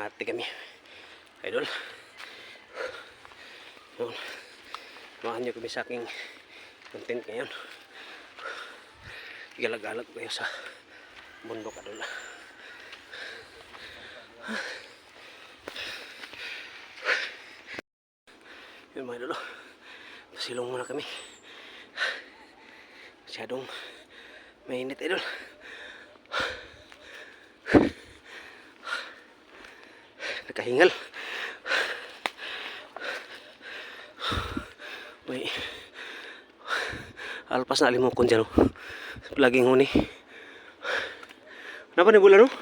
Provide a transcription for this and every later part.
Mangangati kami. Idol. Yun. Samahan niyo kami sa aking content ngayon. Galag-galag kayo sa bundok idol. Yun mga idol. Pasilong muna kami. Masyadong mainit idol. Nakahingal. May alpas na alimokon dyan. oh. Laging huni. Kenapa nih bulan oh?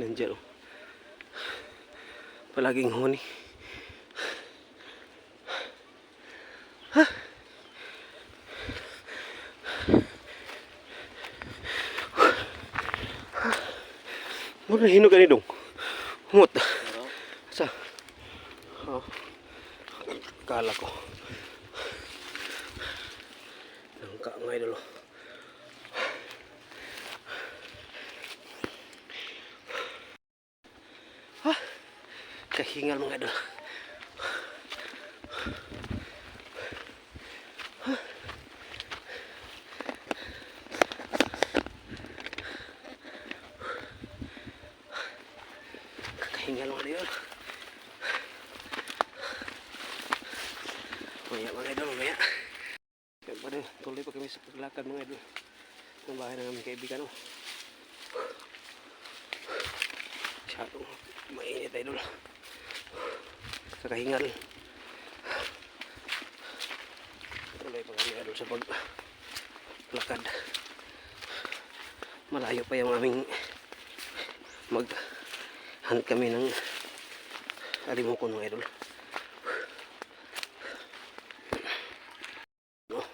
Nandiyan oh. Palaging huni. Muna hino ka ni dong. Humot. Sa. Oh. Kala ko. Nangka nga idol. oh. Ah, kahingal mga idol. Kahingal mga idol. Maya mga idol, maya. Kaya pa rin, tuloy pa sa paglakad mga idol. Ang bahay ng aming kaibigan. Oh. Masyadong mainit idol. Kakahingal. Tuloy pa kami idol sa paglakad. Malayo pa yung aming mag hunt kami ng alimokon mga idol. No?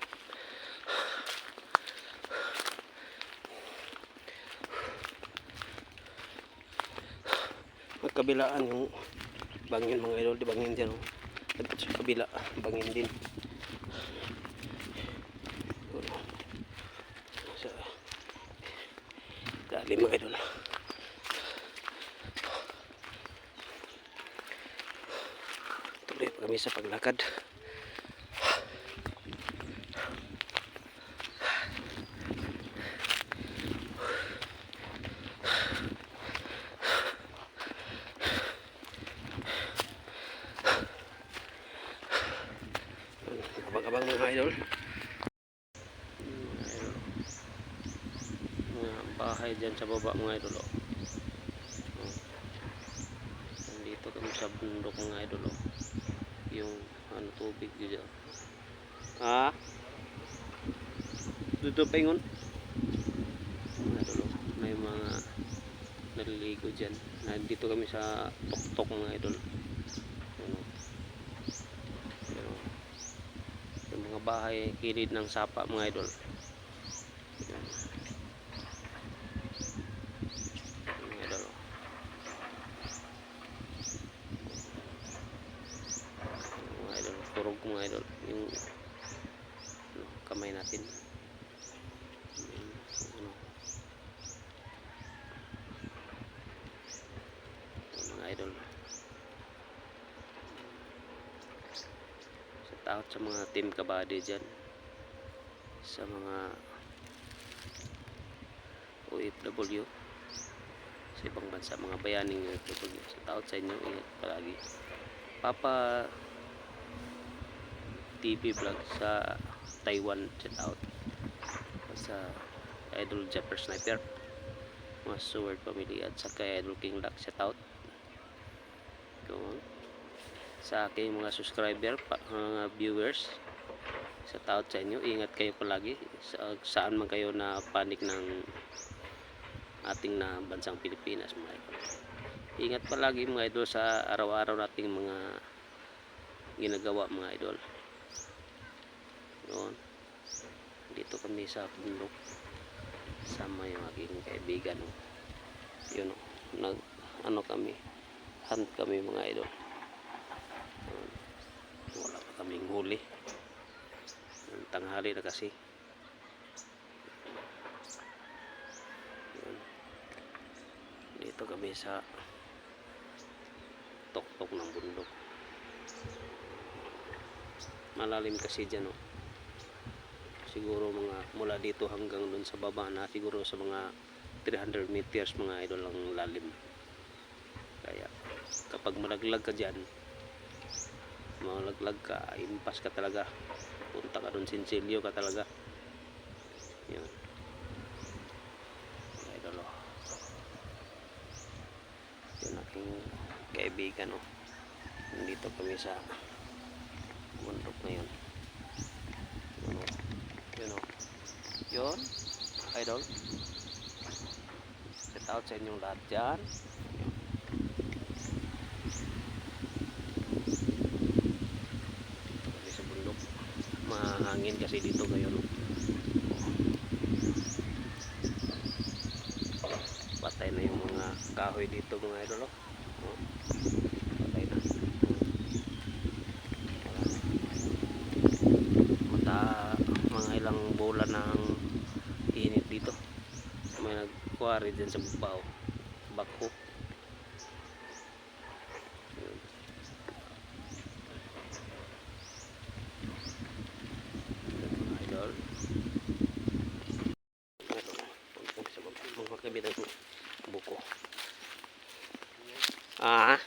Magkabilaan yung bangin mga idol di bangin dyan oh. at sa kabila bangin din. Sa dali mga idol. Tuloy pa kami sa paglakad abang-abang mga idol mga bahay dyan sa baba mga idol oh. Oh. nandito kami sa bundok mga idol oh. yung ano tubig dyan ha dito pa ingon mga idol oh. may mga naliligo dyan nandito kami sa tuktok mga idol ano yung mga bahay kilid ng sapa mga idol Yan. mga idol oh. mga idol turog mga idol yung ano, kamay natin Yung, ano yung mga idol sa takot sa mga team kabady dyan sa mga OFW sa ibang bansa mga bayaning OFW sa takot sa inyo ingat palagi. Papa TV vlog sa Taiwan shout out. Sa Idol Jumper Sniper mga Sword Family at sa kay Idol King Lock shout out. Sa aking mga subscriber mga viewers sa taot sa inyo ingat kayo palagi. Sa, saan man kayo na panik ng ating na bansang Pilipinas mga idol. Ingat palagi mga idol sa araw-araw nating mga ginagawa mga idol. Yun. Dito kami sa bundok. Sama yung aking kaibigan. Yun nag ano kami, hunt kami mga idol. Wala pa kaming huli. Tanghali na kasi. Dito kami sa tuktok ng bundok. Malalim kasi dyan, oh. Siguro mga mula dito hanggang dun sa baba na siguro sa mga 300 meters mga idol ang lalim. Kaya kapag malaglag ka dyan, malaglag ka, impas ka talaga. Punta ka dun, sinsilyo ka talaga. Yan. Mga idol, oh. Yun aking kaibigan, oh. Nandito kami sa bundok na yun. Yun, oh. Yun. Yun, idol. Set out sa inyong lahat dyan. Kami sa bundok. Mahangin kasi dito ngayon. Patay na yung mga kahoy dito mga idol. Oh. Oh. Patay na. Mata mga ilang bola ng init dito. May nagkuwari dyan sa babaw. Bako. Yun. Yun, mga idol. Ito, ang sa ko. Buko. Ah.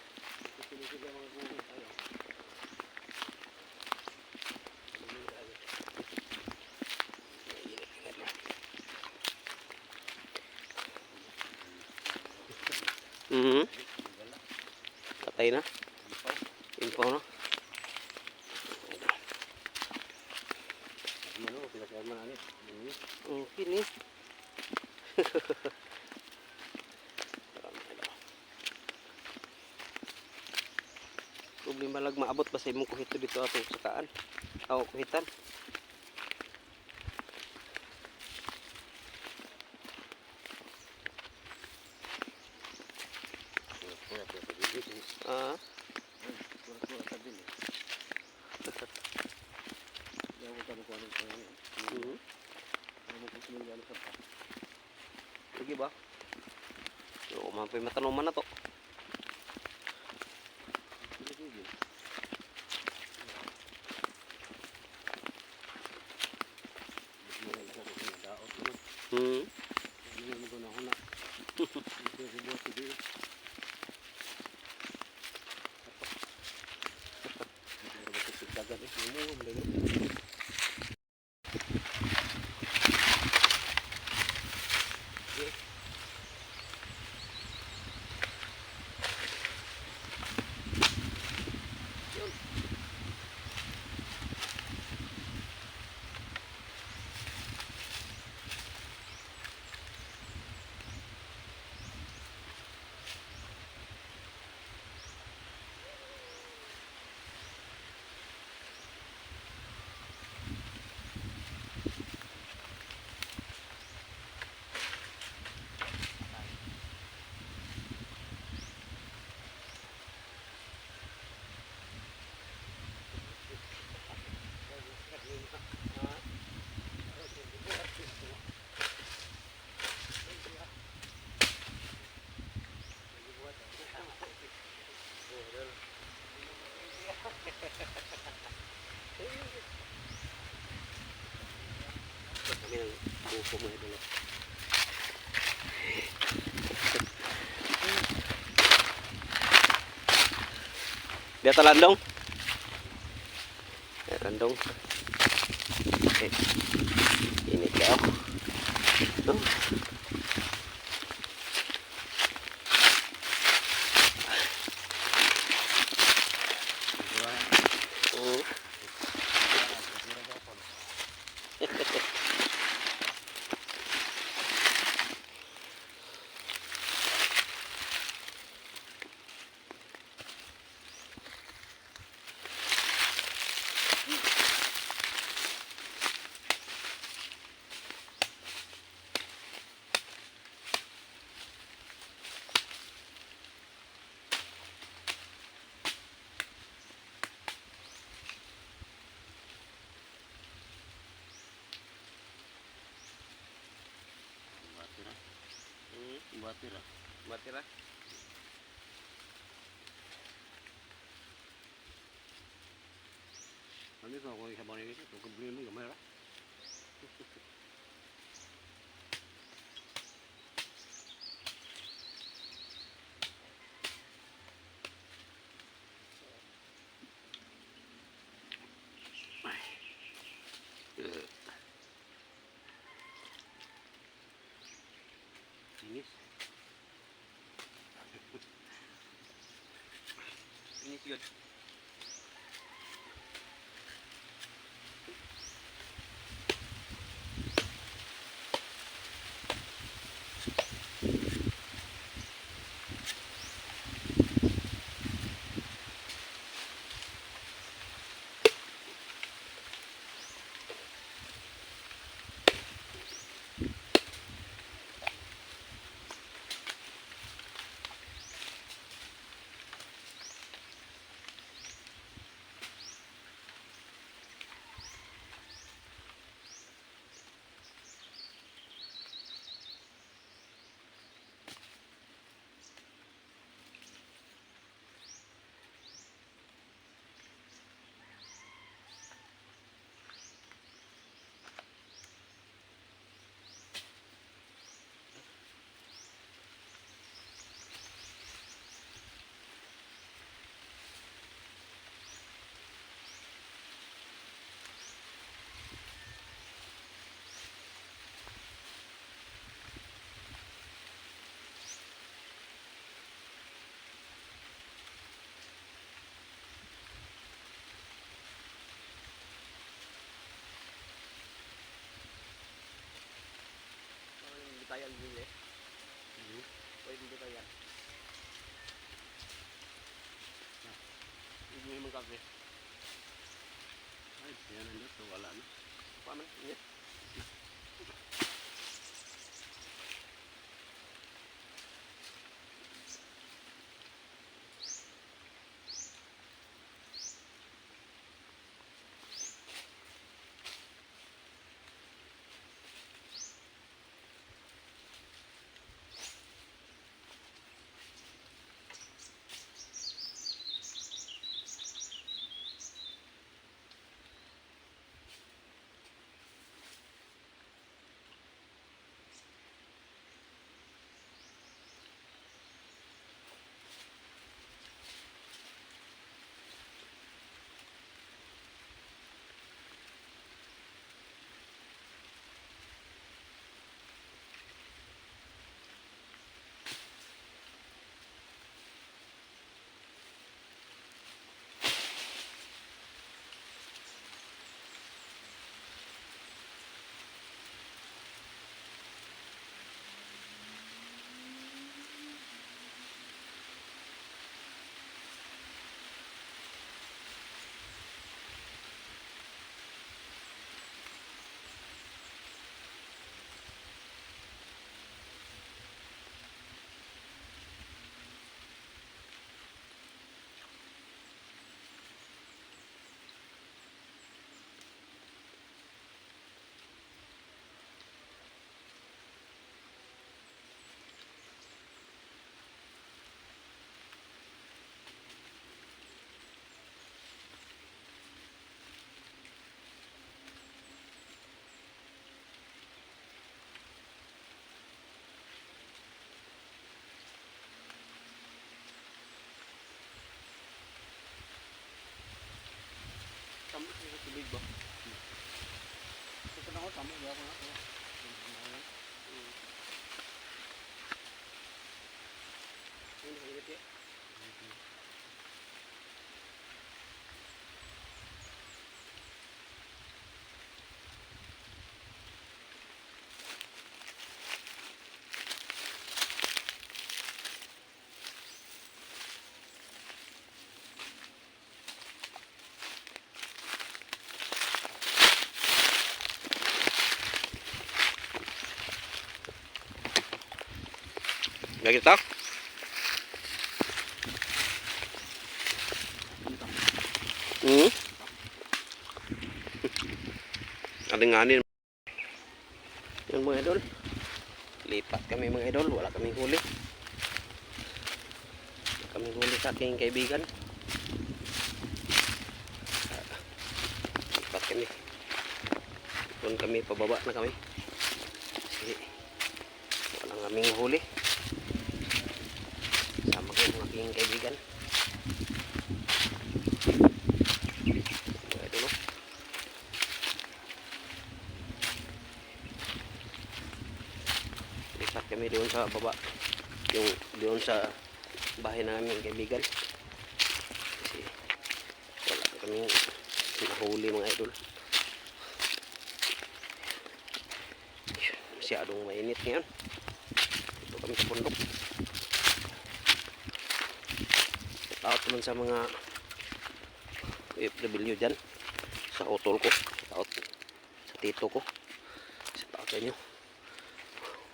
Abot pa sa imong kuhito dito ato sakaan? Aw kuhitan. Ah. Mhm. Sige ba? So, umampi matanuman na to. Ng buko mga idol. Dia talandong. Talandong. Okay. Ini kau. Oh. Oh. Batira. Batira. Ano ko ako sa bawang ito? Kung bili mo gamay ra. Inis yun. Hindi kaya bili. Pwede hindi kaya. Hindi mo magkape. Ay, yan ang dito. Wala na. Paman, init. Yeah, we're not Gak kita? Hmm? Alinganin. Yang mga idol. lipat kami mga idol wala kaming huli wala kaming huli sa aking kaibigan lipat kami doon kami pababa na kami kasi walang kaming huli aking kaibigan. Lipat kami doon sa baba. Yung doon sa bahay namin kaibigan. Kasi wala kaming nahuli mga idol. Masyadong mainit ngayon. Dito kami sa bundok shout out naman sa mga FW dyan. Sa utol ko. Shout out sa tito ko. Shout out sa inyo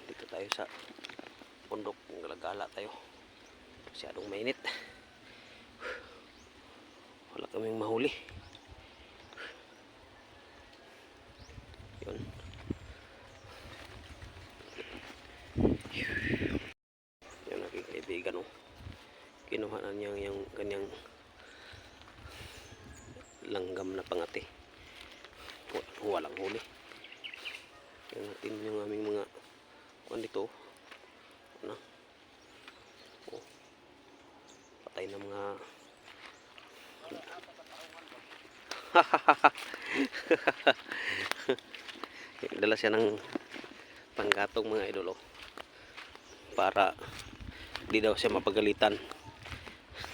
dito tayo sa bundok. Galagala tayo. Masyadong mainit. Wala kaming mahuli yun yung aking kaibigan oh. kinuha na niya yung kanyang langgam na pangati Wa- walang huli yan natin yung aming mga kuan dito ano oh, patay na mga dala siya ng panggatong mga idolo para di daw siya mapagalitan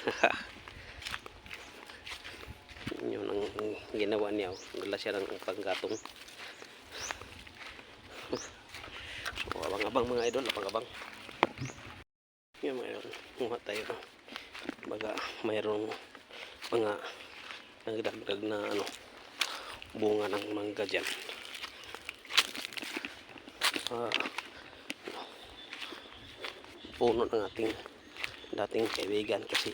yun ang ginawa niya oh. dala siya ng panggatong Oh, abang-abang mga idol, abang-abang. Yan mga idol, muha tayo. Baga mayroong mga nagdagdag na ano, bunga ng mangga dyan. Sa puno ng ating dating kaibigan kasi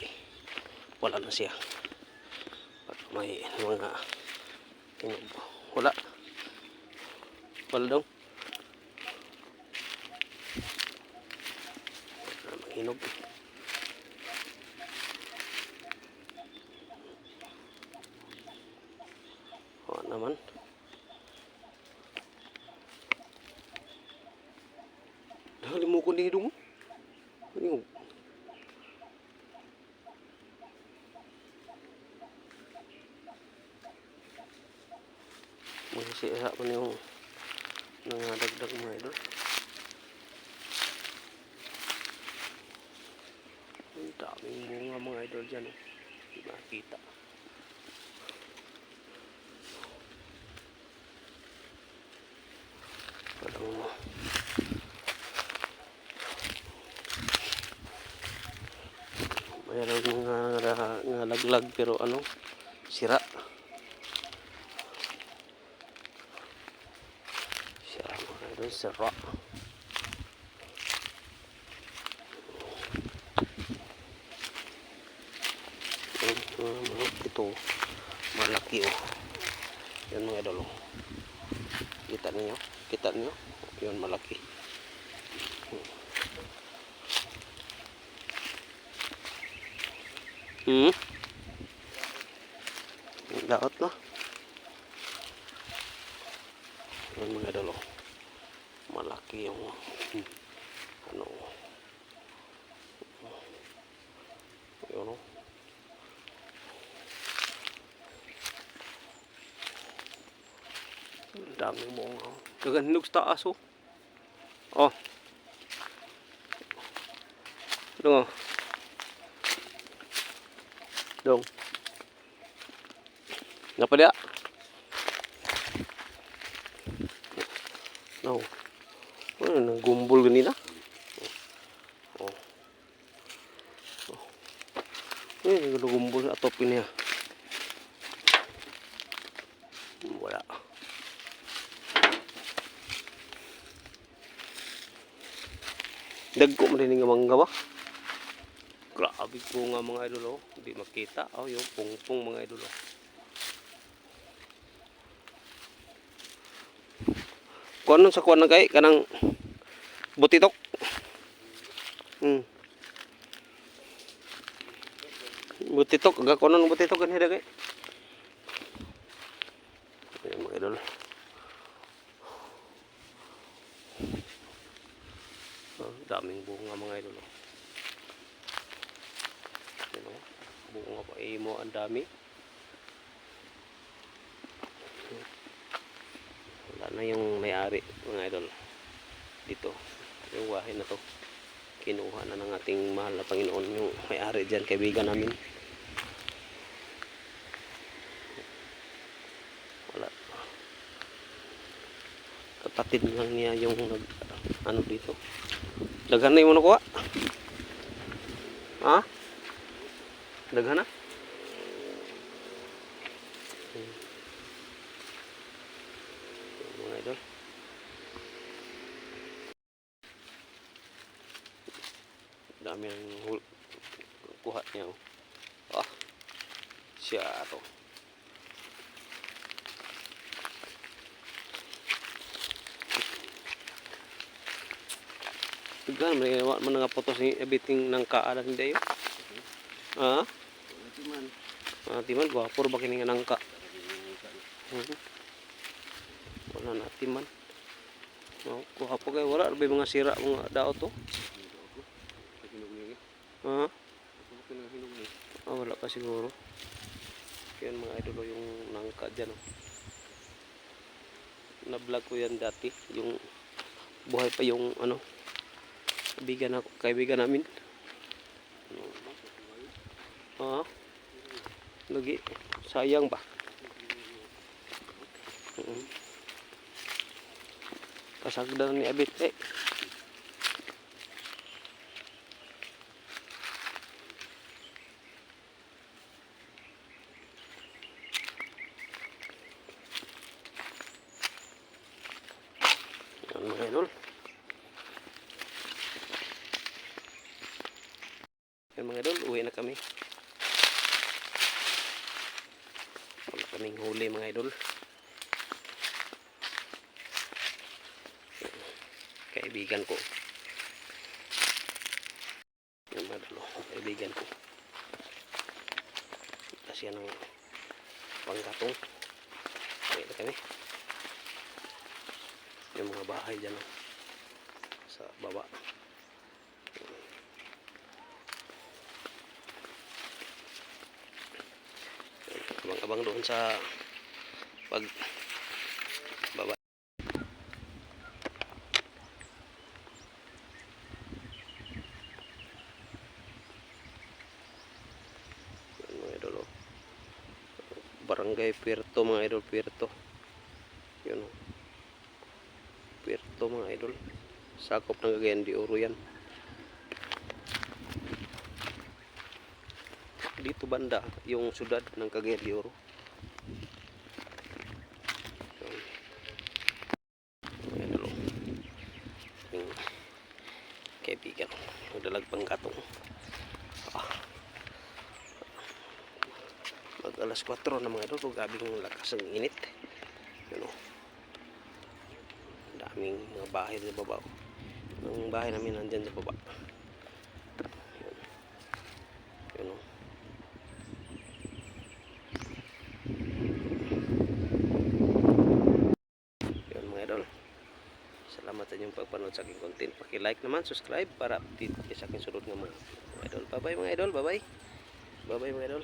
wala na siya. Pag may mga wala. Wala daw. na Naman Mo. Mayroon nga, nga, nga laglag pero ano, sira. Sira mga idol, sira. Yan, mga manok ito malaki oh yan mga idol oh. kita niyo kita niyo yun malaki hmm daot na yan mga idol oh. malaki yung ano yun oh daming bunga. oh. Kaganog sa taas oh. Oh. Dong oh. Dong. Ngapa No. Ano nang gumbol ganina? Oh. Oh. Eh, gumbol atop ini ya. Wala. Dagko man rin nga mangga ba? Grabe po nga mga idol oh. Hindi makita. Oh, yung pungpong mga idol oh. Kuan nun sa kuan kay kanang Butitok. Hmm. Butitok, agak konon butitok kan hida kay. Ayan mga idol. Oh, daming bunga mga idol. oh. Ayan oh, bunga pa imo ang dami. Wala na yung may-ari mga idol dito wahay na to. Kinuha na ng ating mahal na Panginoon yung may-ari dyan kaibigan namin. Wala. Kapatid lang niya yung nag ano dito. Daghan na yung nakuha. Ha? Daghan na Hmm. mga idol dami ang hul kuha niya oh. ah siya to Tigan, may wa man nga potos ni everything ng kaalan hindi yun. Ah, Ito man. ah timan gwapo ba kini nga nangka. Mhm. Wala na timan. Oh, gwapo kay wala ba mga sira mga daot to. Niya. Ah, ah, wala pa siguro. Yan mga idolo yung nangka dyan. Oh. Na-vlog ko yan dati. Yung buhay pa yung ano. Kaibigan ako, kaibigan namin. Ah, lagi. Sayang ba? Kasagdan ni Abit eh. Yan mga idol. Yan idol, uwi na kami. Wala kaming huli mga idol. Kaibigan ko. Yan mga idol, oh, kaibigan ko. Kasi yan ang panggatong. Uwi na kami yung mga bahay dyan oh, sa baba abang-abang doon sa pag baba mga idol oh. barangay Puerto mga idol Puerto yun oh. Puerto mga idol. Sakop ng Cagayan de Oro yan. Dito banda yung syudad ng Cagayan de Oro. Oh. Kaibigan. Nagdalag pang katong. Ah. Mag alas 4 na mga idol. Gabing lakas ng init. Oh daming mga bahay sa baba. Ang bahay namin nandyan sa baba. Yun. Yun o. Yun mga idol. Salamat pagpanood sa aking content. Paki-like naman, subscribe para update sa aking sunod ng mga mga idol. Bye-bye mga idol. Bye-bye. Bye-bye mga idol.